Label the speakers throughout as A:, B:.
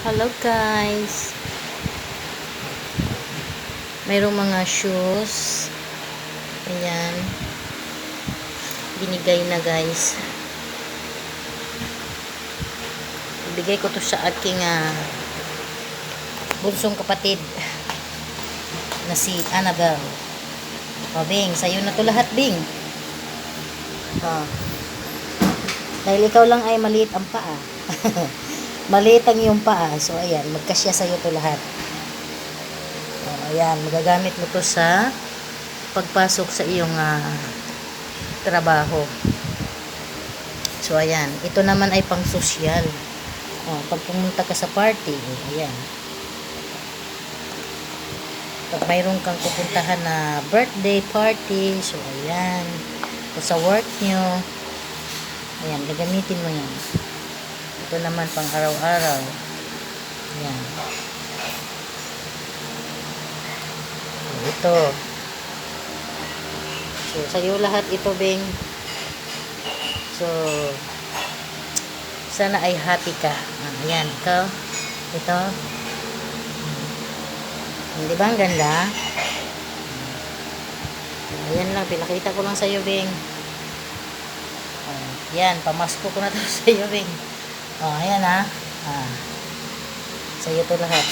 A: Hello guys. Mayroong mga shoes. Ayan. Binigay na guys. Ibigay ko to sa aking ah, bunsong kapatid na si Annabelle. O, Bing, sa'yo na to lahat, Bing. O. Dahil ikaw lang ay maliit ang paa. maliit ang iyong paa. So, ayan, magkasya sa'yo to lahat. O, ayan, magagamit mo to sa pagpasok sa iyong ah, trabaho. So, ayan. Ito naman ay pang sosyal. O, pag pumunta ka sa party, ayan. Pag mayroon kang pupuntahan na birthday party, so ayan. O sa work nyo, ayan, gagamitin mo yan. Ito naman pang araw-araw. Ayan. Ito. So, sa'yo lahat ito, Bing. So, sana ay happy ka. Ah, Ayan, ikaw. Ito. Hindi ba ang ganda? Ayan lang, pinakita ko lang sa'yo, Bing. Oh, yan, pamasko ko na to sa'yo, Bing. Oh, ayan ha. Ah. Sa'yo to lahat.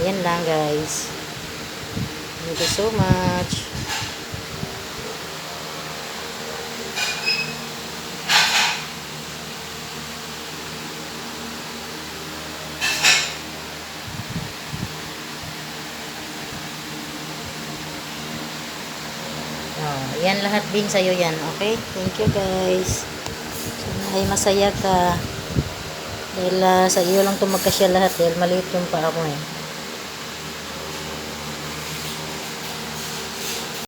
A: Ayan lang, guys. Thank you so much. Oh, yan lahat Bing sa'yo yan. Okay? Thank you guys. Sana ay masaya ka. Dahil ah, sa iyo lang ito magkasya lahat dahil maliit yung pa ako eh.